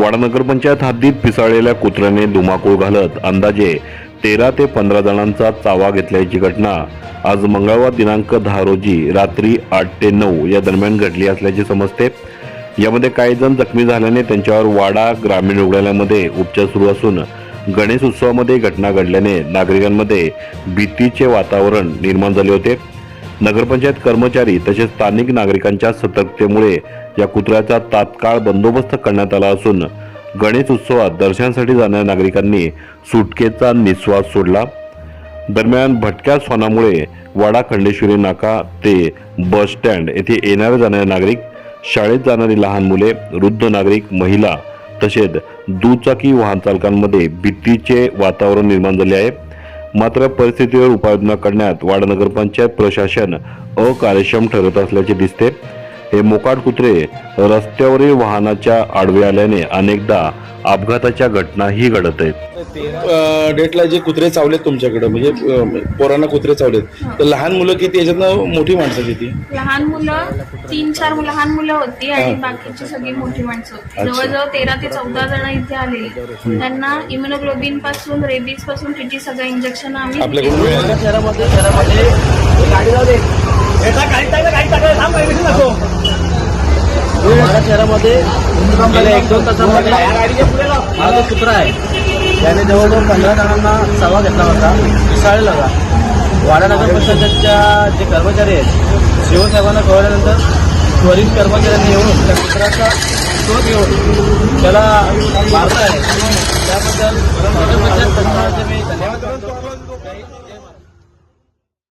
वाडा नगरपंचायत हद्दीत पिसाळलेल्या कुत्र्याने धुमाकूळ घालत अंदाजे तेरा ते पंधरा जणांचा चावा घेतल्याची घटना आज मंगळवार दिनांक दहा रोजी रात्री आठ ते नऊ या दरम्यान घडली असल्याचे समजते. यामध्ये काही जण जखमी झाल्याने त्यांच्यावर वाडा ग्रामीण रुग्णालयामध्ये उपचार सुरू असून गणेश उत्सवामध्ये घटना घडल्याने नागरिकांमध्ये भीतीचे वातावरण निर्माण झाले होते. नगरपंचायत कर्मचारी तसेच स्थानिक नागरिकांच्या सतर्कतेमुळे या कुत्र्याचा तात्काळ बंदोबस्त करण्यात आला असून गणेश उत्सवात दर्शनासाठी जाणाऱ्या नागरिकांनी सुटकेचा निश्वास सोडला. दरम्यान भटक्या स्वानामुळे वाडा खंडेश्वरी नाका ते बस स्टँड येथे येणारे जाणारे नागरिक शाळेत जाणारी लहान मुले वृद्ध नागरिक महिला तसेच दुचाकी वाहन चालकांमध्ये भीतीचे वातावरण निर्माण झाले आहे. मात्र परिस्थितीवर उपाययोजना करण्यात वाडा नगरपंचायत प्रशासन अकार्यक्षम ठरत असल्याचे दिसते. हे मोकाट कुत्रे रस्त्यावरील वाहनाच्या आडवे आल्याने अनेकदा अपघाताच्या घटनाही घडत आहेत. डेटला जे कुत्रे चावलेत तुमच्याकडे म्हणजे पोरांना कुत्रे चावलेत तर लहान मुलं किती याच्यातनं मोठी माणसं किती? लहान मुलं तीन चार लहान मुलं होती आणि बाकीची सगळी मोठी माणसं होती. जवळजवळ तेरा ते चौदा जण इथे आले त्यांना इम्युनोग्लोबिनपासून रेबीजपासून टीटी सगळं इंजेक्शन आम्ही आपल्याकडून? शहरामध्ये शहरामध्ये. गाडी शहरामध्ये गेल्या एक दोन तासामध्ये हा जो कुत्रा आहे. त्याने जवळजवळ पंधरा जणांना चावा घेतला होता. पिसाळलेला होता. वाडा नगर परिषदेच्या जे कर्मचारी आहेत शिवसाहेबांना कळल्यानंतर त्वरित कर्मचाऱ्यांनी येऊन त्या कुत्र्याचा शोध घेऊन त्याला मारला आहे. त्याबद्दल नगर परिषद मी धन्यवाद